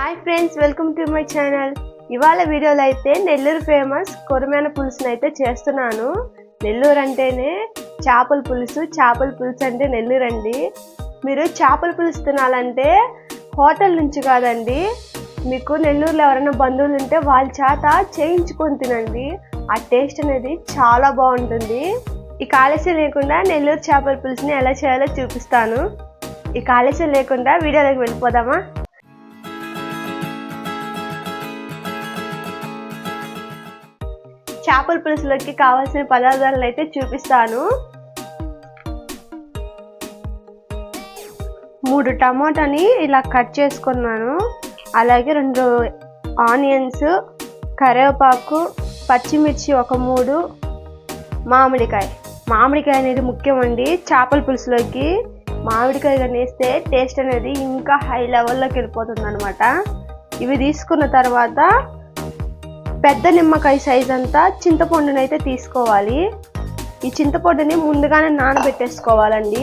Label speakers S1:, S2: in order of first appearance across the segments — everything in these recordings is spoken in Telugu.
S1: Hi friends welcome to my channel. ఇవాళ వీడియోలో అయితే నెల్లూరు ఫేమస్ కొరమైన పులుసుని అయితే చేస్తున్నాను. నెల్లూరు అంటేనే చేపల పులుసు చేపల పులుసు అంటే నెల్లూరు అండి. మీరు చేపల పులుసు తినాలంటే హోటల్ నుంచి కాదండి. మీకు నెల్లూరులో ఎవరైనా బంధువులు ఉంటే వాళ్ళ చేత చేయించుకొని తినండి. ఆ టేస్ట్ అనేది చాలా బాగుంటుంది. ఈ ఆలస్యం లేకుండా నెల్లూరు చేపల పులుసుని ఎలా చేయాలో చూపిస్తాను. ఈ ఆలస్యం లేకుండా వీడియోలోకి వెళ్ళిపోదామా? చేపల పులుసులోకి కావాల్సిన పదార్థాలను అయితే చూపిస్తాను. మూడు టమాటాని ఇలా కట్ చేసుకున్నాను. అలాగే రెండు ఆనియన్స్ కరివేపాకు పచ్చిమిర్చి ఒక మూడు మామిడికాయ. మామిడికాయ అనేది ముఖ్యమండి చేపల పులుసులోకి. మామిడికాయ కనేస్తే టేస్ట్ అనేది ఇంకా హై లెవెల్లోకి వెళ్ళిపోతుంది అనమాట ఇవి తీసుకున్న తర్వాత పెద్ద నిమ్మకాయ సైజ్ అంతా చింతపండుని అయితే తీసుకోవాలి. ఈ చింతపండుని ముందుగానే నానబెట్టేసుకోవాలండి.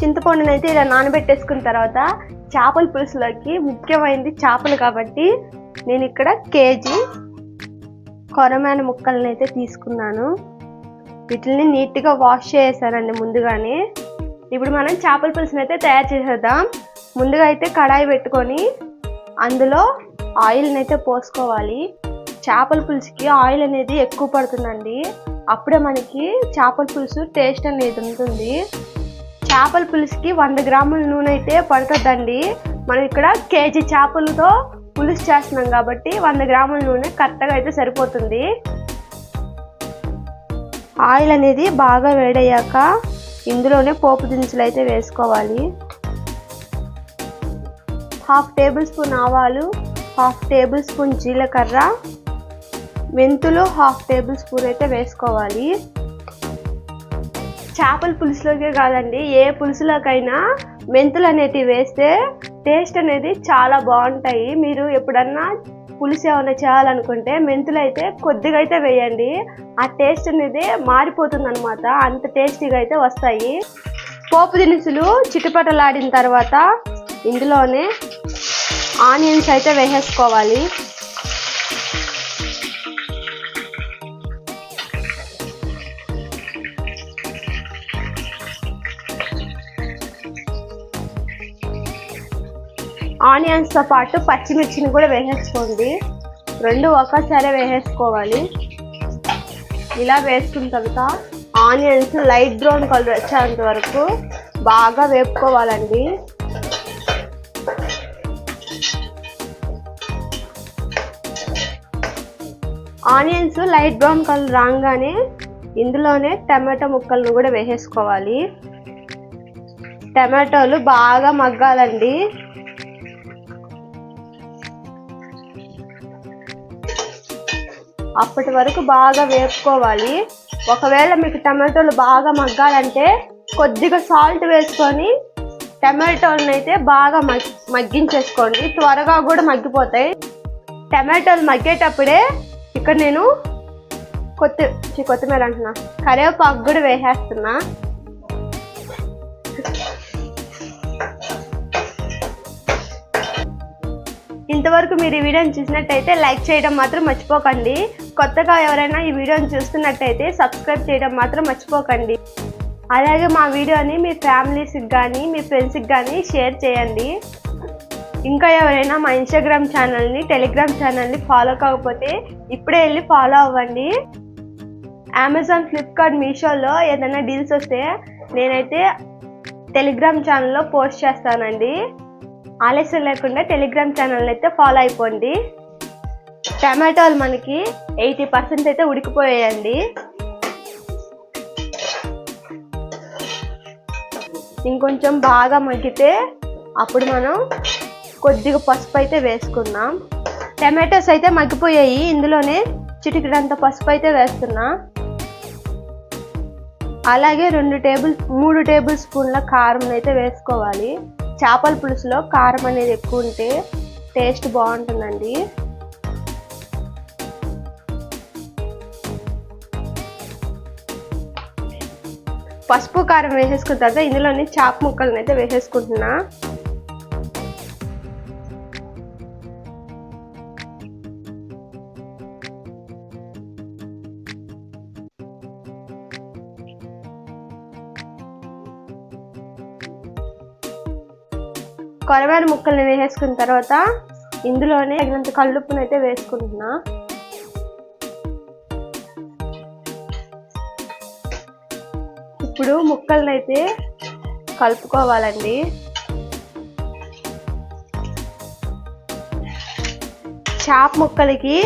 S1: చింతపండుని అయితే ఇలా నానబెట్టేసుకున్న తర్వాత చేపల పులుసులోకి ముఖ్యమైనది చేపలు కాబట్టి నేను ఇక్కడ కేజీ కొరమైన ముక్కలను అయితే తీసుకున్నాను. వీటిని నీట్గా వాష్ చేసానండి ముందుగానే. ఇప్పుడు మనం చేపల పులుసుని అయితే తయారు చేసేద్దాం. ముందుగా అయితే కడాయి పెట్టుకొని అందులో ఆయిల్ని అయితే పోసుకోవాలి. చేపల పులుసుకి ఆయిల్ అనేది ఎక్కువ పడుతుందండి. అప్పుడే మనకి చేపల పులుసు టేస్ట్ అనేది ఉంటుంది. చేపల పులుసుకి వంద గ్రాముల నూనె అయితే పడుతుందండి. మనం ఇక్కడ కేజీ చేపలతో పులుసు చేస్తున్నాం కాబట్టి వంద గ్రాముల నూనె కరెక్ట్గా అయితే సరిపోతుంది. ఆయిల్ అనేది బాగా వేడయ్యాక ఇందులోనే పోపు దినుసులు అయితే వేసుకోవాలి. హాఫ్ టేబుల్ స్పూన్ ఆవాలు హాఫ్ టేబుల్ స్పూన్ జీలకర్ర మెంతులు హాఫ్ టేబుల్ స్పూన్ అయితే వేసుకోవాలి. చేపల పులుసులోకే కాదండి ఏ పులుసులోకైనా మెంతులు అనేటివి వేస్తే టేస్ట్ అనేది చాలా బాగుంటాయి. మీరు ఎప్పుడన్నా పులుసు ఏమైనా చేయాలనుకుంటే మెంతులు అయితే కొద్దిగా అయితే వేయండి. ఆ టేస్ట్ అనేది మారిపోతుంది అనమాట అంత టేస్టీగా అయితే వస్తాయి. పోపు దినుసులు చిటుపటలాడిన తర్వాత ఇందులోనే ఆనియన్స్ అయితే వేసేసుకోవాలి. ఆనియన్స్తో పాటు పచ్చిమిర్చిని కూడా వేసేసుకోండి. రెండు ఒక్కసారి వేసేసుకోవాలి. ఇలా వేసుకున్న తర్వాత ఆనియన్స్ లైట్ బ్రౌన్ కలర్ వచ్చేంత వరకు బాగా వేపుకోవాలండి. ఆనియన్స్ లైట్ బ్రౌన్ కలర్ రాగానే ఇందులోనే టమాటో ముక్కలను కూడా వేసేసుకోవాలి. టమాటోలు బాగా మగ్గాలండి. అప్పటి వరకు బాగా వేపుకోవాలి. ఒకవేళ మీకు టమాటోలు బాగా మగ్గాలంటే కొద్దిగా సాల్ట్ వేసుకొని టమాటోలను అయితే బాగా మగ్గించేసుకోండి. త్వరగా కూడా మగ్గిపోతాయి. టమాటోలు మగ్గేటప్పుడే ఇక్కడ నేను కొత్తి కొత్తిమీర అంటున్నా. కరివేపాకు కూడా వేసేస్తున్నా. ఇంతవరకు మీరు ఈ వీడియోని చూసినట్టయితే లైక్ చేయడం మాత్రం మర్చిపోకండి. కొత్తగా ఎవరైనా ఈ వీడియోని చూస్తున్నట్టయితే సబ్స్క్రైబ్ చేయడం మాత్రం మర్చిపోకండి. అలాగే మా వీడియోని మీ ఫ్యామిలీస్కి కానీ మీ ఫ్రెండ్స్కి కానీ షేర్ చేయండి. ఇంకా ఎవరైనా మా ఇన్స్టాగ్రామ్ ఛానల్ని టెలిగ్రామ్ ఛానల్ని ఫాలో కాకపోతే ఇప్పుడే వెళ్ళి ఫాలో అవ్వండి. అమెజాన్ ఫ్లిప్కార్ట్ మీషోలో ఏదైనా డీల్స్ వస్తే నేనైతే టెలిగ్రామ్ ఛానల్లో పోస్ట్ చేస్తానండి. ఆలస్యం లేకుండా టెలిగ్రామ్ ఛానల్ అయితే ఫాలో అయిపోండి. టమాటోలు మనకి ఎయిటీ పర్సెంట్ అయితే ఉడికిపోయాయండి. ఇంకొంచెం బాగా మగ్గితే అప్పుడు మనం కొద్దిగా పసుపు అయితే వేసుకున్నాం టమాటోస్ అయితే మగ్గిపోయాయి. ఇందులోనే చిటికిడంత పసుపు అయితే వేస్తున్నా. అలాగే రెండు టేబుల్ మూడు టేబుల్ స్పూన్ల కారం అయితే వేసుకోవాలి. చేపల పులుసులో కారం అనేది ఎక్కువ ఉంటే టేస్ట్ బాగుంటుందండి. పసుపు కారం వేసేసుకున్న తర్వాత ఇందులోని చాప ముక్కలను అయితే వేసేసుకుంటున్నా. కొరమైన ముక్కల్ని వేసేసుకున్న తర్వాత ఇందులోనే తగినంత కళ్ళుప్పును అయితే వేసుకుంటున్నా. ఇప్పుడు ముక్కలనైతే అయితే కలుపుకోవాలండి. చాప ముక్కలకి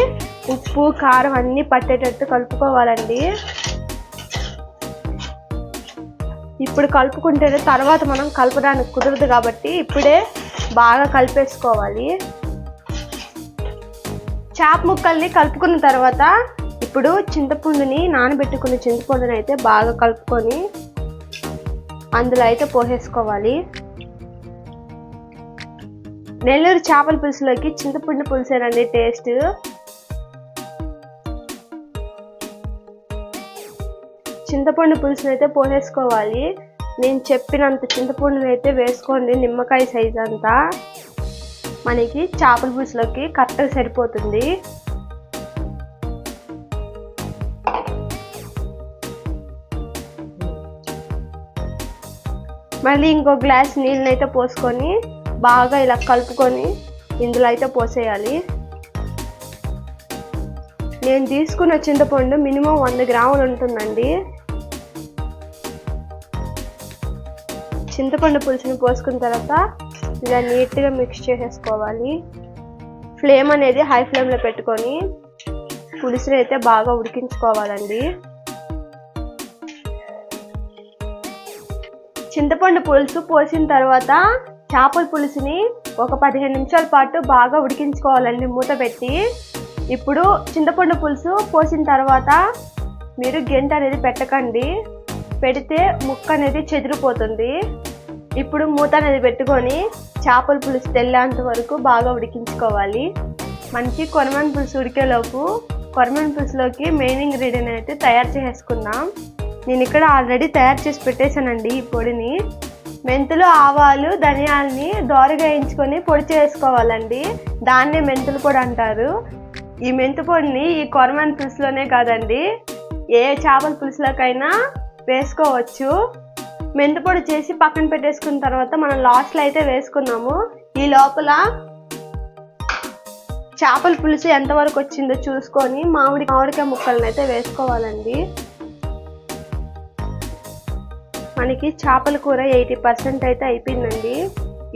S1: ఉప్పు కారం అన్నీ పట్టేటట్టు కలుపుకోవాలండి. ఇప్పుడు కలుపుకుంటేనే తర్వాత మనం కలపడానికి కుదరదు కాబట్టి ఇప్పుడే బాగా కలిపేసుకోవాలి. చేప ముక్కల్ని కలుపుకున్న తర్వాత ఇప్పుడు చింతపండుని నానబెట్టుకున్న చింతపండుని అయితే బాగా కలుపుకొని అందులో అయితే పోసేసుకోవాలి. నెల్లూరు చేపల పులుసులోకి చింతపండు పులుసేనండి టేస్ట్. చింతపండు పులుసునైతే అయితే పోసేసుకోవాలి. నేను చెప్పినంత చింతపండుని అయితే వేసుకోండి నిమ్మకాయ సైజ్ అంతా. మనకి చేపల పులుసులోకి కరెక్ట్గా సరిపోతుంది. మళ్ళీ ఇంకో గ్లాస్ నీళ్ళని అయితే పోసుకొని బాగా ఇలా కలుపుకొని ఇందులో అయితే పోసేయాలి. నేను తీసుకున్న చింతపండు మినిమం వంద గ్రాములు ఉంటుందండి. చింతపండు పులుసుని పోసుకున్న తర్వాత ఇలా నీట్గా మిక్స్ చేసేసుకోవాలి. ఫ్లేమ్ అనేది హై ఫ్లేమ్లో పెట్టుకొని పులుసుని అయితే బాగా ఉడికించుకోవాలండి. చింతపండు పులుసు పోసిన తర్వాత చేపల పులుసుని ఒక పదిహేను నిమిషాల పాటు బాగా ఉడికించుకోవాలండి మూత పెట్టి. ఇప్పుడు చింతపండు పులుసు పోసిన తర్వాత మీరు గెంట అనేది పెట్టకండి. పెడితే ముక్క అనేది చెదిరిపోతుంది. ఇప్పుడు మూత అనేది పెట్టుకొని చేపల పులుసు తెల్లేంత వరకు బాగా ఉడికించుకోవాలి. మనకి కొరమన్ పులుసు ఉడికేలోపు కొరమన్ పులుసులోకి మెయిన్ ఇంగ్రీడియంట్ అయితే తయారు చేసుకుందాం. నేను ఇక్కడ ఆల్రెడీ తయారు చేసి పెట్టేశానండి ఈ పొడిని. మెంతులు ఆవాలు ధనియాలని దోరగా వేయించుకొని పొడి చేసుకోవాలండి. దాన్నే మెంతులు పొడి అంటారు. ఈ మెంతు పొడిని ఈ కొరమన్ పులుసులోనే కాదండి. ఏ చేపల పులుసులోకైనా వేసుకోవచ్చు. మెంతు పొడి చేసి పక్కన పెట్టేసుకున్న తర్వాత మనం లాస్ట్లో అయితే వేసుకున్నాము ఈ లోపల చేపల పులుసు ఎంతవరకు వచ్చిందో చూసుకొని మామిడి మామిడికాయ ముక్కలను అయితే వేసుకోవాలండి. మనకి చేపల కూర ఎయిటీ పర్సెంట్ అయితే అయిపోయిందండి.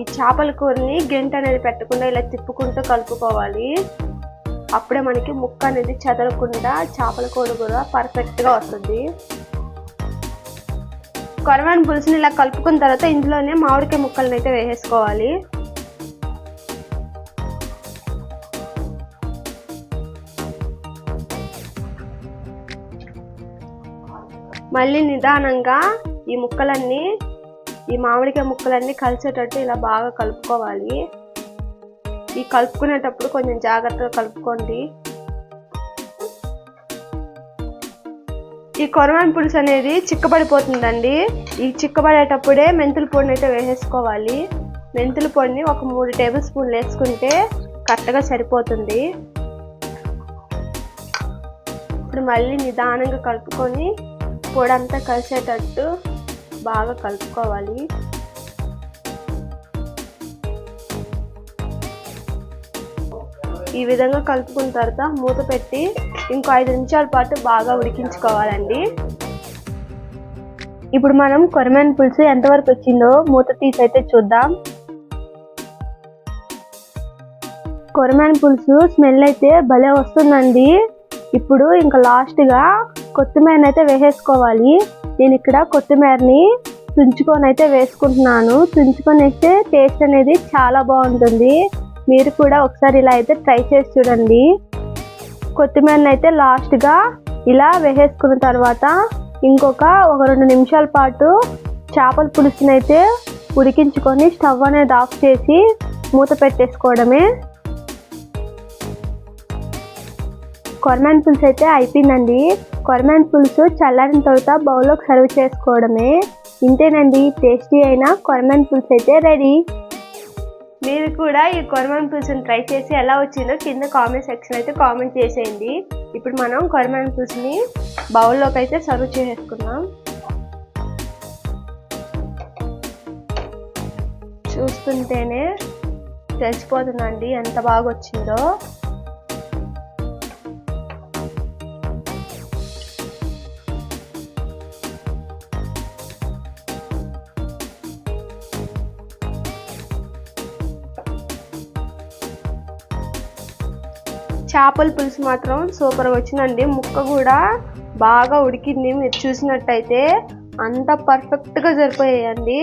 S1: ఈ చేపల కూరని గెంట అనేది పెట్టకుండా ఇలా తిప్పుకుంటూ కలుపుకోవాలి. అప్పుడే మనకి ముక్క అనేది చెదరకుండా చేపల కూర కూడా పర్ఫెక్ట్గా వస్తుంది. కొరవాని పులుసుని ఇలా కలుపుకున్న తర్వాత ఇందులోనే మామిడికాయ ముక్కలను అయితే వేసేసుకోవాలి. మళ్ళీ నిదానంగా ఈ ముక్కలన్నీ ఈ మామిడికాయ ముక్కలన్నీ కలిసేటట్టు ఇలా బాగా కలుపుకోవాలి. ఈ కలుపుకునేటప్పుడు కొంచెం జాగ్రత్తగా కలుపుకోండి. ఈ కొరవాన్ పులుసు అనేది చిక్కబడిపోతుందండి. ఈ చిక్కబడేటప్పుడే మెంతుల పొడిని అయితే వేసేసుకోవాలి. మెంతుల పొడిని ఒక మూడు టేబుల్ స్పూన్లు వేసుకుంటే కరెక్ట్గా సరిపోతుంది. ఇప్పుడు మళ్ళీ నిదానంగా కలుపుకొని పొడి అంతా కలిసేటట్టు బాగా కలుపుకోవాలి. ఈ విధంగా కలుపుకున్న తర్వాత మూత పెట్టి ఇంకో ఐదు నిమిషాల పాటు బాగా ఉడికించుకోవాలండి. ఇప్పుడు మనం కొరమైన పులుసు ఎంతవరకు వచ్చిందో మూత తీసి అయితే చూద్దాం. కొరమైన పులుసు స్మెల్ అయితే భలే వస్తుందండి. ఇప్పుడు ఇంకా లాస్ట్గా కొత్తిమీరని అయితే వేసేసుకోవాలి. నేను ఇక్కడ కొత్తిమీరని తుంచుకొని అయితే వేసుకుంటున్నాను. తుంచుకొని వేస్తే టేస్ట్ అనేది చాలా బాగుంటుంది. మీరు కూడా ఒకసారి ఇలా అయితే ట్రై చేసి చూడండి. కొత్తిమీరని అయితే లాస్ట్గా ఇలా వేసేసుకున్న తర్వాత ఇంకొక ఒక రెండు నిమిషాల పాటు చేపల పులుసునైతే ఉడికించుకొని స్టవ్ అనేది ఆఫ్ చేసి మూత పెట్టేసుకోవడమే. కొరమాన్ పులుసు అయితే అయిపోయిందండి. కొరమాన్ పులుసు చల్లారిన తర్వాత బౌల్లోకి సర్వ్ చేసుకోవడమే. ఇంతేనండి టేస్టీ అయిన కొరమాన్ పులుసు అయితే రెడీ. మీరు కూడా ఈ కొరమన్ పులుసుని ట్రై చేసి ఎలా వచ్చిందో కింద కామెంట్ సెక్షన్ అయితే కామెంట్ చేసేయండి. ఇప్పుడు మనం కొరమన్ పులుసుని బౌల్లోకి అయితే సర్వ్ చేసేసుకుందాం చూస్తుంటేనే తెలిసిపోతుందండి ఎంత బాగా వచ్చిందో చేపల పులుసు మాత్రం సూపర్గా వచ్చిందండి. ముక్క కూడా బాగా ఉడికింది. మీరు చూసినట్టయితే అంత పర్ఫెక్ట్గా సరిపోయాయండి.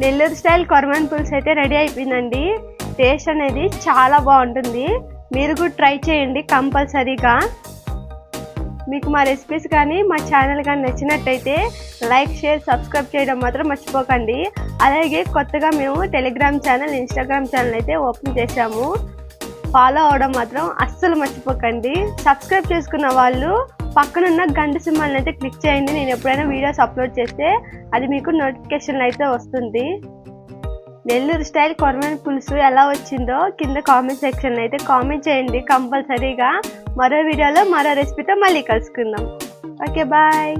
S1: నెల్లూరు స్టైల్ కొరమన్ పులుసు అయితే రెడీ అయిపోయిందండి. టేస్ట్ అనేది చాలా బాగుంటుంది. మీరు కూడా ట్రై చేయండి కంపల్సరీగా. మీకు మా రెసిపీస్ కానీ మా ఛానల్ కానీ నచ్చినట్టయితే లైక్ షేర్ సబ్స్క్రైబ్ చేయడం మాత్రం మర్చిపోకండి. అలాగే కొత్తగా మేము టెలిగ్రామ్ ఛానల్ ఇన్స్టాగ్రామ్ ఛానల్ అయితే ఓపెన్ చేశాము. ఫాలో అవడం మాత్రం అస్సలు మర్చిపోకండి. సబ్స్క్రైబ్ చేసుకున్న వాళ్ళు పక్కనున్న గంట సింహాలను అయితే క్లిక్ చేయండి. నేను ఎప్పుడైనా వీడియోస్ అప్లోడ్ చేస్తే అది మీకు నోటిఫికేషన్ అయితే వస్తుంది. నెల్లూరు స్టైల్ కొరమైన పులుసు ఎలా వచ్చిందో కింద కామెంట్ సెక్షన్ అయితే కామెంట్ చేయండి కంపల్సరీగా. మరో వీడియోలో మరో రెసిపీతో మళ్ళీ కలుసుకుందాం. Okay bye